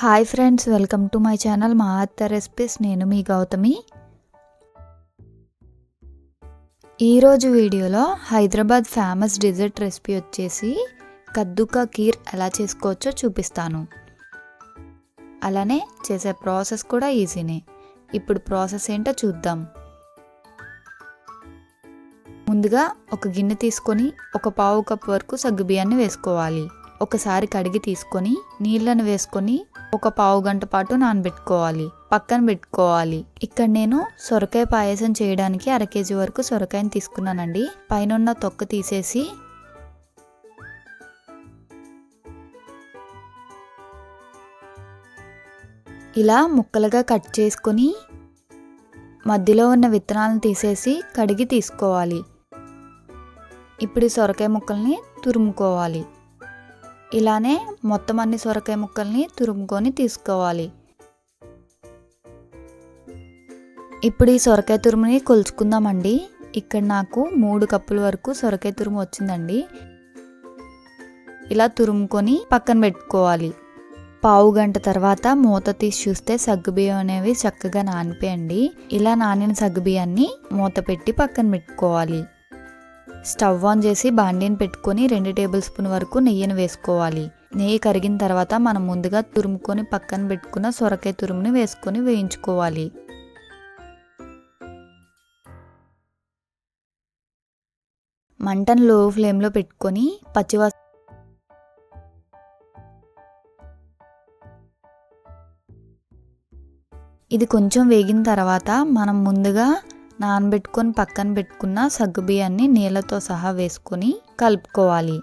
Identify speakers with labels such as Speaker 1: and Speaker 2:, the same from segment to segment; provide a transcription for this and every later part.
Speaker 1: Hi friends welcome to my channel మా అత్త recipes. నేను మీ గౌతమి. ఈరోజు వీడియోలో హైదరాబాద్ ఫేమస్ డిజర్ట్ రెసిపీ వచ్చేసి కద్దుకా కీర్ ఎలా చేసుకోవచ్చో చూపిస్తాను. అలానే చేసే ప్రాసెస్ కూడా ఈజీనే. ఇప్పుడు ప్రాసెస్ ఏంటో చూద్దాం. ముందుగా ఒక గిన్నె తీసుకొని ఒక పావు కప్ వరకు సగ్గుబియ్యాన్ని వేసుకోవాలి. ఒకసారి కడిగి తీసుకొని నీళ్ళను వేసుకొని ఒక పావు గంట పాటు నానబెట్టుకోవాలి. పక్కన పెట్టుకోవాలి. ఇక్కడ నేను సొరకాయ పాయసం చేయడానికి అర కేజీ వరకు సొరకాయని తీసుకున్నానండి. పైన తొక్క తీసేసి ఇలా ముక్కలుగా కట్ చేసుకొని మధ్యలో ఉన్న విత్తనాలను తీసేసి కడిగి తీసుకోవాలి. ఇప్పుడు సొరకాయ ముక్కల్ని తురుముకోవాలి. ఇలానే మొత్తం అన్ని సొరకాయ ముక్కల్ని తురుముకొని తీసుకోవాలి. ఇప్పుడు ఈ సొరకాయ తురుముని కొలుచుకుందామండి. ఇక్కడ నాకు మూడు కప్పుల వరకు సొరకాయ తురుము వచ్చిందండి. ఇలా తురుముకొని పక్కన పెట్టుకోవాలి. పావు గంట తర్వాత మూత తీసి చూస్తే సగ్గుబియ్యం అనేవి చక్కగా నానిపోయండి. ఇలా నానిన సగ్గుబియ్యాన్ని మూత పెట్టి పక్కన పెట్టుకోవాలి. స్టవ్ ఆన్ చేసి బాండీని పెట్టుకొని రెండు టేబుల్ స్పూన్ వరకు నెయ్యిని వేసుకోవాలి. నెయ్యి కరిగిన తర్వాత మనం ముందుగా తురుముకొని పక్కన పెట్టుకున్న సొరకాయ తురుముని వేసుకొని వేయించుకోవాలి. మంటను లో ఫ్లేమ్లో పెట్టుకొని పచ్చివా ఇది కొంచెం వేగిన తర్వాత మనం ముందుగా నానబెట్టుకొని పక్కన పెట్టుకున్న సగ్గుబియ్యాన్ని నీళ్ళతో సహా వేసుకొని కలుపుకోవాలి.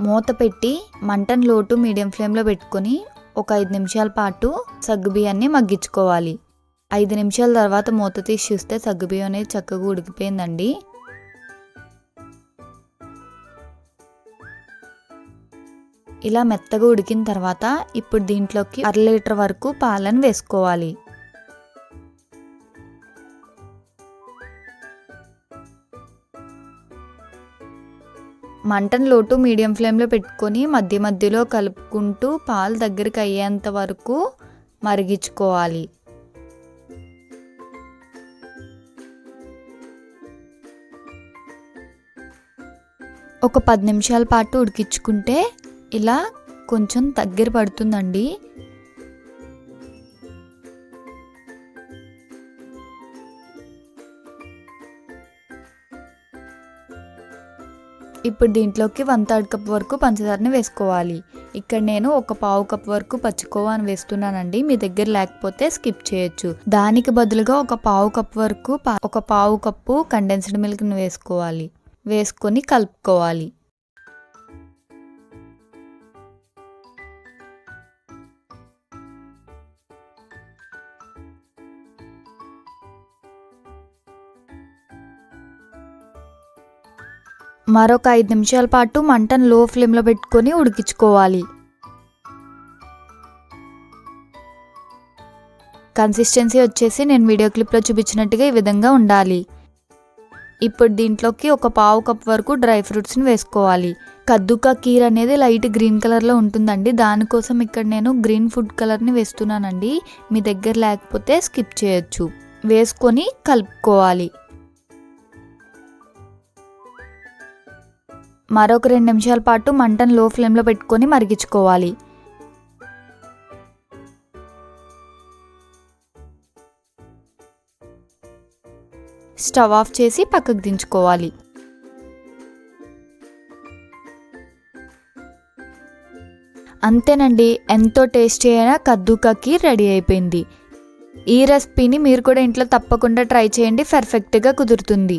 Speaker 1: మూత పెట్టి మంటను లోటు మీడియం ఫ్లేమ్లో పెట్టుకొని ఒక ఐదు నిమిషాల పాటు సగ్గుబియ్యాన్ని మగ్గించుకోవాలి. ఐదు నిమిషాల తర్వాత మూత తీసి చూస్తే సగ్గుబియ్యం అనేది చక్కగా ఉడికిపోయిందండి. ఇలా మెత్తగా ఉడికిన తర్వాత ఇప్పుడు దీంట్లోకి అర లీటర్ వరకు పాలను వేసుకోవాలి. మంటను లోటు మీడియం ఫ్లేమ్లో పెట్టుకొని మధ్య మధ్యలో కలుపుకుంటూ పాలు దగ్గరికి అయ్యేంత వరకు మరిగించుకోవాలి. ఒక పది నిమిషాల పాటు ఉడికించుకుంటే ఇలా కొంచెం దగ్గర పడుతుందండి. ఇప్పుడు దీంట్లోకి వన్ థర్డ్ కప్ వరకు పంచదారని వేసుకోవాలి. ఇక్కడ నేను ఒక పావు కప్ వరకు పచ్చికోవా అని వేస్తున్నానండి. మీ దగ్గర లేకపోతే స్కిప్ చేయొచ్చు. దానికి బదులుగా ఒక పావు కప్ వరకు ఒక పావు కప్పు కండెన్స్డ్ మిల్క్ని వేసుకోవాలి. వేసుకొని కలుపుకోవాలి. మరొక ఐదు నిమిషాల పాటు మంటను లో ఫ్లేమ్లో పెట్టుకొని ఉడికించుకోవాలి. కన్సిస్టెన్సీ వచ్చేసి నేను వీడియో క్లిప్లో చూపించినట్టుగా ఈ విధంగా ఉండాలి. ఇప్పుడు దీంట్లోకి ఒక పావు కప్ వరకు డ్రై ఫ్రూట్స్ని వేసుకోవాలి. కద్దుకా కీర్ అనేది లైట్ గ్రీన్ కలర్లో ఉంటుందండి. దానికోసం ఇక్కడ నేను గ్రీన్ ఫుడ్ కలర్ని వేస్తున్నానండి. మీ దగ్గర లేకపోతే స్కిప్ చేయొచ్చు. వేసుకొని కలుపుకోవాలి. మరొక రెండు నిమిషాల పాటు మంటను లో ఫ్లేమ్లో పెట్టుకొని మరిగించుకోవాలి. స్టవ్ ఆఫ్ చేసి పక్కకు దించుకోవాలి. అంతేనండి ఎంతో టేస్టీ అయిన కద్దూకాకి రెడీ అయిపోయింది. ఈ రెసిపీని మీరు కూడా ఇంట్లో తప్పకుండా ట్రై చేయండి పర్ఫెక్ట్గా కుదురుతుంది.